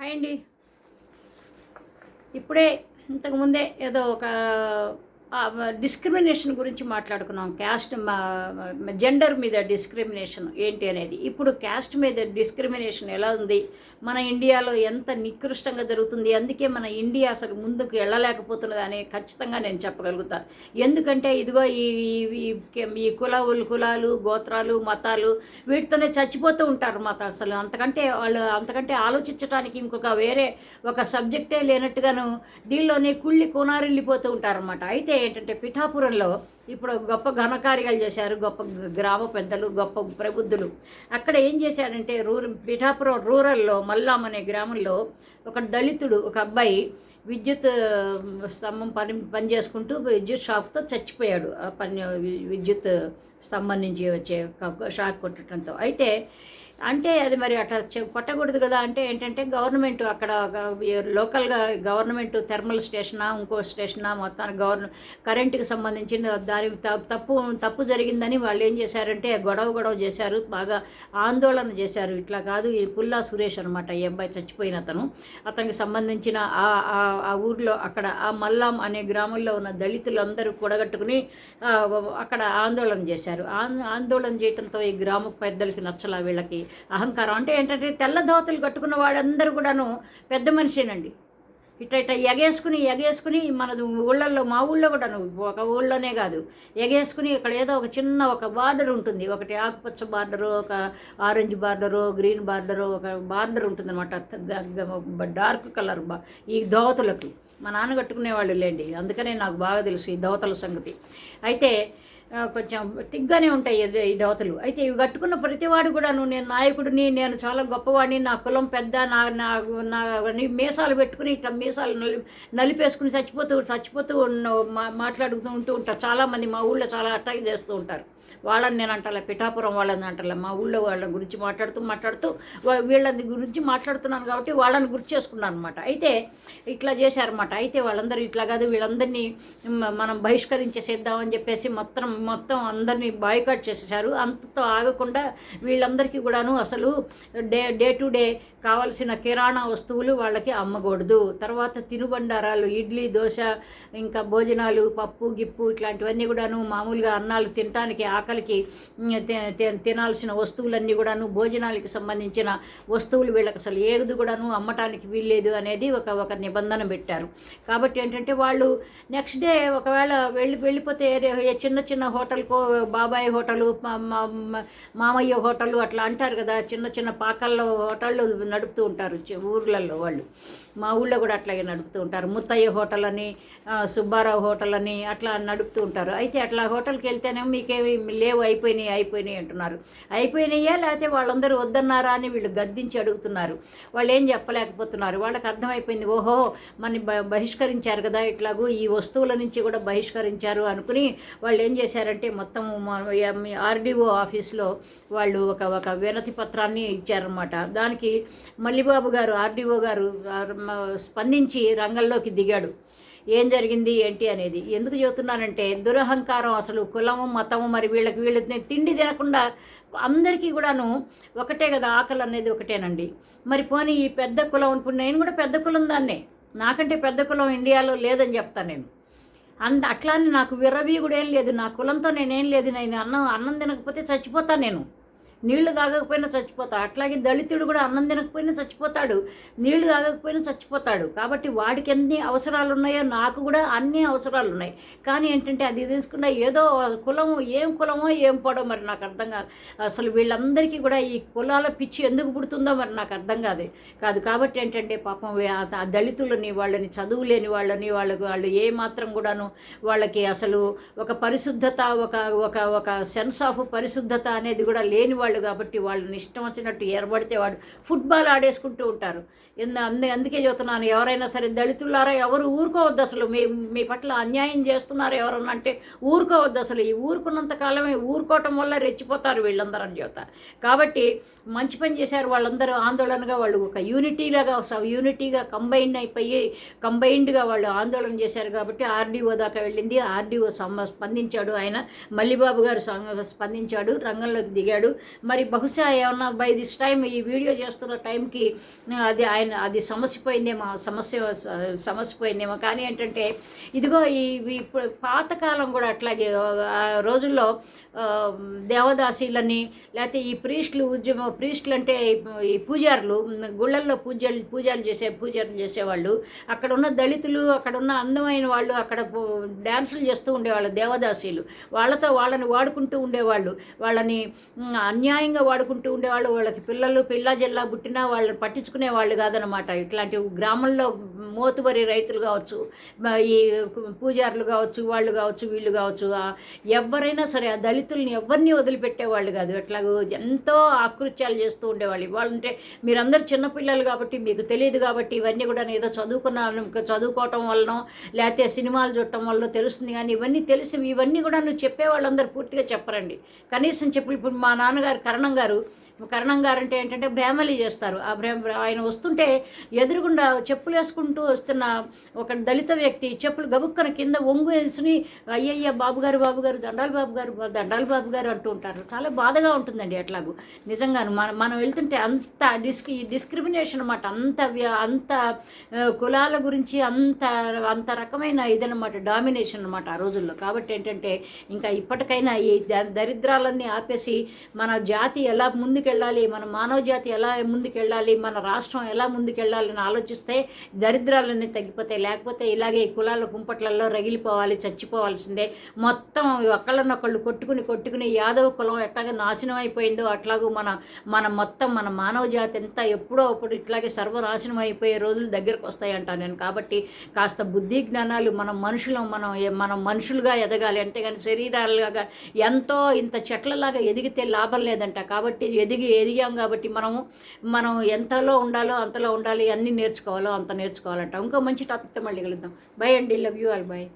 Hi అండి. ఇప్పుడే ఇంతకుముందే ఏదో ఒక డిస్క్రిమినేషన్ గురించి మాట్లాడుకున్నాం. క్యాస్ట్ జెండర్ మీద డిస్క్రిమినేషన్ ఏంటి అనేది. ఇప్పుడు క్యాస్ట్ మీద డిస్క్రిమినేషన్ ఎలా ఉంది? మన ఇండియాలో ఎంత నికృష్టంగా జరుగుతుంది? అందుకే మన ఇండియా అసలు ముందుకు వెళ్ళలేకపోతున్నది అని ఖచ్చితంగా నేను చెప్పగలుగుతాను ఎందుకంటే ఇదిగో ఈ ఈ- ఈ- ఈ కులాలు కులాలు గోత్రాలు మతాలు వీటితోనే చచ్చిపోతూ ఉంటారు మత అసలు. అంతకంటే వాళ్ళు అంతకంటే ఆలోచించడానికి ఇంకొక వేరే ఒక సబ్జెక్టే లేనట్టుగాను దీనిలోనే కుళ్ళి కొనారిల్లిపోతూ ఉంటారన్నమాట. అయితే ఏంటంటే పిఠాపురంలో ఇప్పుడు గొప్ప ఘనకార్యాలు చేశారు గొప్ప గ్రామ పెద్దలు గొప్ప ప్రబుద్ధులు. అక్కడ ఏం చేశారంటే రూర పిఠాపురం రూరల్లో మల్లాం అనే గ్రామంలో ఒక దళితుడు ఒక అబ్బాయి విద్యుత్ స్తంభం పని పని చేసుకుంటూ విద్యుత్ షాక్తో చచ్చిపోయాడు. ఆ పని విద్యుత్ స్తంభం నుంచి వచ్చే షాక్ కొట్టడంతో. అయితే అంటే అది మరి అట్లా కొట్టకూడదు కదా. అంటే ఏంటంటే గవర్నమెంట్ అక్కడ లోకల్గా గవర్నమెంట్ థెర్మల్ స్టేషనా ఇంకో స్టేషనా మొత్తానికి గవర్న కరెంటుకి సంబంధించిన దాని తప్పు తప్పు జరిగిందని వాళ్ళు ఏం చేశారంటే గొడవ గొడవ చేశారు. బాగా ఆందోళన చేశారు. ఇట్లా కాదు. ఈ పుల్లా సురేష్ అనమాట ఈ అబ్బాయి చచ్చిపోయిన అతను. అతనికి సంబంధించిన ఆ ఆ- ఆ ఊర్లో అక్కడ ఆ మల్లాం అనే గ్రామంలో ఉన్న దళితులందరూ కూడగట్టుకుని అక్కడ ఆందోళన చేశారు. ఆందోళన చేయడంతో ఈ గ్రామ పెద్దలకి నచ్చల వీళ్ళకి అహంకారం. అంటే ఏంటంటే తెల్ల దోతలు కట్టుకున్న వాడందరూ కూడాను పెద్ద మనిషేనండి. ఇట్ట ఇట్ట ఎగేసుకుని ఎగేసుకుని మన ఊళ్ళల్లో మా ఊళ్ళో కూడా ఒక ఊళ్ళోనే కాదు. ఎగేసుకుని ఇక్కడ ఏదో ఒక చిన్న ఒక బార్డర్ ఉంటుంది. ఒకటి ఆకుపచ్చ బార్డరు ఒక ఆరెంజ్ బార్డరు గ్రీన్ బార్డరు ఒక బార్డర్ ఉంటుంది అనమాట డార్క్ కలర్ బా ఈ దోవతలకు మా నాన్న కట్టుకునేవాళ్ళు లేండి. అందుకనే నాకు బాగా తెలుసు ఈ దోవతల సంగతి. అయితే కొంచెం తిగ్గానే ఉంటాయి ఈ దేవతలు అయితే ఇవి కట్టుకున్న ప్రతివాడు కూడాను నేను నాయకుడిని నేను చాలా గొప్పవాడిని నా కులం పెద్ద నా నా నా మీసాలు పెట్టుకుని ఇట్లా మీసాలు నలి నలిపేసుకుని చచ్చిపోతూ చచ్చిపోతూ మా- మాట్లాడుతూ ఉంటూ ఉంటారు. చాలామంది మా ఊళ్ళో చాలా అటాక్ చేస్తూ ఉంటారు. వాళ్ళని నేను అంటలే పిఠాపురం వాళ్ళని అంటలే మా ఊళ్ళో వాళ్ళ గురించి మాట్లాడుతూ మాట్లాడుతూ వీళ్ళని గురించి మాట్లాడుతున్నాను కాబట్టి వాళ్ళని గుర్తు చేసుకున్నాను అనమాట అయితే ఇట్లా చేశారన్నమాట. అయితే వాళ్ళందరూ ఇట్లా కాదు వీళ్ళందరినీ మనం బహిష్కరించేసేద్దామని చెప్పేసి మొత్తం మొత్తం అందరినీ బాయ్కాట్ చేసేసారు అంతతో ఆగకుండా వీళ్ళందరికీ కూడాను అసలు డే డే టు డే కావలసిన కిరాణా వస్తువులు వాళ్ళకి అమ్మకూడదు. తర్వాత తినుబండారాలు ఇడ్లీ దోశ ఇంకా భోజనాలు పప్పు గిప్పు ఇట్లాంటివన్నీ కూడాను మామూలుగా అన్నాలు తినటానికి ఆకలికి తి- తినాల్సిన వస్తువులన్నీ కూడాను భోజనాలకి సంబంధించిన వస్తువులు వీళ్ళకి అసలు ఏది కూడాను అమ్మటానికి వీల్లేదు అనేది ఒక ఒక నిబంధన పెట్టారు. కాబట్టి ఏంటంటే వాళ్ళు నెక్స్ట్ డే ఒకవేళ వెళ్ళి వెళ్ళిపోతే చిన్న చిన్న హోటల్కో బాబాయ్ హోటలు మామయ్య హోటలు అట్లా అంటారు కదా చిన్న చిన్న పాకల్లో హోటళ్ళు నడుపుతూ ఉంటారు ఊర్లలో వాళ్ళు. మా ఊళ్ళో కూడా అట్లాగే నడుపుతూ ఉంటారు. ముత్తయ్య హోటల్ అని సుబ్బారావు హోటల్ అని అట్లా నడుపుతూ ఉంటారు. అయితే అట్లా హోటల్కి వెళ్తేనే మీకేమి లేవు అయిపోయినాయి అయిపోయినాయి అంటున్నారు. అయిపోయినాయా? లేకపోతే వాళ్ళందరూ వద్దన్నారా అని వీళ్ళు గద్దించి అడుగుతున్నారు. వాళ్ళు ఏం చెప్పలేకపోతున్నారు. వాళ్ళకి అర్థమైపోయింది ఓహో మన బ బహిష్కరించారు కదా ఇట్లాగూ ఈ వస్తువుల నుంచి కూడా బహిష్కరించారు అనుకుని వాళ్ళు ఏం చేశారంటే మొత్తం ఆర్డీఓ ఆఫీస్లో వాళ్ళు ఒక ఒక వినతి పత్రాన్ని ఇచ్చారన్నమాట. దానికి మల్లిబాబు గారు ఆర్డీఓ గారు స్పందించి రంగంలోకి దిగాడు. ఏం జరిగింది ఏంటి అనేది. ఎందుకు చెబుతున్నానంటే దురహంకారం అసలు కులము మతము మరి వీళ్ళకి వీళ్ళు తిండి తినకుండా అందరికీ కూడాను ఒకటే కదా ఆకలి అనేది ఒకటేనండి. మరి పోనీ ఈ పెద్ద కులం ఇప్పుడు నేను కూడా పెద్ద కులం దాన్నే. నాకంటే పెద్ద కులం ఇండియాలో లేదని చెప్తాను నేను. అంత అట్లా అని నాకు విరవీ కూడా ఏం లేదు నా కులంతో నేనేం లేదు నేను అన్నం అన్నం తినకపోతే చచ్చిపోతాను నేను. నీళ్ళు తాగకపోయినా చచ్చిపోతాడు. అట్లాగే దళితుడు కూడా అన్నం తినకపోయినా చచ్చిపోతాడు. నీళ్ళు తాగకపోయినా చచ్చిపోతాడు. కాబట్టి వాడికి ఎన్ని అవసరాలు ఉన్నాయో నాకు కూడా అన్ని అవసరాలు ఉన్నాయి. కానీ ఏంటంటే అది తీసుకున్న ఏదో కులము ఏం కులమో ఏం పడో మరి నాకు అర్థం కాదు. అసలు వీళ్ళందరికీ కూడా ఈ కులాల పిచ్చి ఎందుకు పుడుతుందో మరి నాకు అర్థం కాదు. కాదు కాబట్టి ఏంటంటే పాపం ఆ- దళితులని వాళ్ళని చదువు లేని వాళ్ళని వాళ్ళకి వాళ్ళు ఏ మాత్రం కూడాను వాళ్ళకి అసలు ఒక పరిశుద్ధత ఒక ఒక ఒక సెన్స్ ఆఫ్ పరిశుద్ధత అనేది కూడా లేని వాళ్ళు కాబట్టి వాళ్ళని ఇష్టం వచ్చినట్టు ఏర్పడితే వాడు ఫుట్బాల్ ఆడేసుకుంటూ ఉంటారు. ఎందు అందు అందుకే చెబుతున్నాను ఎవరైనా సరే దళితులారా ఎవరు ఊరుకోవద్దు అసలు. మీ మీ పట్ల అన్యాయం చేస్తున్నారు ఎవరన్నా అంటే ఊరుకోవద్దు అసలు. ఈ ఊరుకున్నంత కాలమే ఊరుకోవటం వల్ల రెచ్చిపోతారు వీళ్ళందరూ అని చెబుతా. కాబట్టి మంచి పని చేశారు వాళ్ళందరూ. ఆందోళనగా వాళ్ళు ఒక యూనిటీలాగా యూనిటీగా కంబైన్ అయిపోయి కంబైన్డ్గా వాళ్ళు ఆందోళన చేశారు కాబట్టి ఆర్డీఓ దాకా వెళ్ళింది. ఆర్డీఓ స్పందించాడు ఆయన. మల్లిబాబు గారు స్పందించాడు రంగంలోకి దిగాడు. మరి బహుశా ఏమన్నా బై దిస్ టైం ఈ వీడియో చేస్తున్న టైంకి అది ఆయన అది సమస్య పోయిందేమో సమస్య సమస్య పోయిందేమో కానీ ఏంటంటే ఇదిగో ఈ ఇప్పుడు పాతకాలం కూడా అట్లాగే రోజుల్లో దేవదాసీలని లేకపోతే ఈ ప్రీస్టులు ఉద్యమం ప్రీస్టులు అంటే ఈ పూజారులు గుళ్ళల్లో పూజలు పూజలు చేసే పూజలు చేసేవాళ్ళు అక్కడ ఉన్న దళితులు అక్కడ ఉన్న అందమైన వాళ్ళు అక్కడ డ్యాన్సులు చేస్తూ ఉండేవాళ్ళు దేవదాసీలు. వాళ్ళతో వాళ్ళని వాడుకుంటూ ఉండేవాళ్ళు. వాళ్ళని అన్య అన్యాయంగా వాడుకుంటూ ఉండేవాళ్ళు వాళ్ళకి పిల్లలు పిల్ల జిల్లా పుట్టినా వాళ్ళని పట్టించుకునే వాళ్ళు కాదనమాట ఇట్లాంటి గ్రామంలో మోతుబరి రైతులు కావచ్చు ఈ పూజారులు కావచ్చు వాళ్ళు కావచ్చు వీళ్ళు కావచ్చు ఎవరైనా సరే ఆ దళితుల్ని ఎవరిని వదిలిపెట్టేవాళ్ళు కాదు. ఎట్లాగో ఎంతో ఆకృత్యాలు చేస్తూ ఉండేవాళ్ళు. ఇవాళంటే మీరందరూ చిన్నపిల్లలు కాబట్టి మీకు తెలియదు కాబట్టి ఇవన్నీ కూడా ఏదో చదువుకున్న చదువుకోవటం వలన లేకపోతే సినిమాలు చూడటం వల్ల తెలుస్తుంది. కానీ ఇవన్నీ తెలిసి ఇవన్నీ కూడా నువ్వు చెప్పే వాళ్ళందరూ పూర్తిగా చెప్పరండి. కనీసం చెప్పు ఇప్పుడు మా నాన్నగారు కరణం గారు కరణం గారు అంటే ఏంటంటే బ్రాహ్మలి చేస్తారు. ఆ బ్రాహ్మ ఆయన వస్తుంటే ఎదురుగుండా చెప్పులు వేసుకుంటూ వస్తున్న ఒక దళిత వ్యక్తి చెప్పులు గబుక్కన కింద ఒంగు వేసుకుని అయ్యయ్య బాబు గారు బాబు గారు దండాలు బాబు గారు దండాలు బాబు గారు అంటూ ఉంటారు. చాలా బాధగా ఉంటుందండి అట్లాగూ. నిజంగాను మనం మనం వెళ్తుంటే అంత డిస్క్ డిస్క్రిమినేషన్ అనమాట అంత వ్య- అంత కులాల గురించి అంత అంత రకమైన ఇదనమాట డామినేషన్ అనమాట ఆ రోజుల్లో. కాబట్టి ఏంటంటే ఇంకా ఇప్పటికైనా ఈ దరిద్రాలన్నీ ఆపేసి మన జాతి ఎలా ముందుకు ముందుకెళ్ళాలి మన మానవ జాతి ఎలా ముందుకెళ్ళాలి మన రాష్ట్రం ఎలా ముందుకెళ్ళాలని ఆలోచిస్తే దరిద్రాలన్నీ తగ్గిపోతాయి. లేకపోతే ఇలాగే ఈ కులాల కుంపట్లలో రగిలిపోవాలి చచ్చిపోవాల్సిందే. మొత్తం ఒకళ్ళనొకళ్ళు కొట్టుకుని కొట్టుకుని యాదవ కులం ఎట్లాగా నాశనం అయిపోయిందో అట్లాగూ మన మన మొత్తం మన మానవ జాతి అంతా ఎప్పుడో అప్పుడు ఇట్లాగే సర్వనాశనం అయిపోయే రోజులు దగ్గరకు వస్తాయంట నేను. కాబట్టి కాస్త బుద్ధి జ్ఞానాలు మన మనుషులం మనం మనం మనుషులుగా ఎదగాలి. అంతేగాని శరీరాలుగా ఎంతో ఇంత చెట్లలాగా ఎదిగితే లాభం లేదంట. కాబట్టి ఎదిగి ఎదిగాం కాబట్టి మనము మనం ఎంతలో ఉండాలో అంతలో ఉండాలి అన్నీ నేర్చుకోవాలో అంత నేర్చుకోవాలంట. ఇంకో మంచి టాపిక్తో మళ్ళీ కలుద్దాం. బై అండి. Love you all by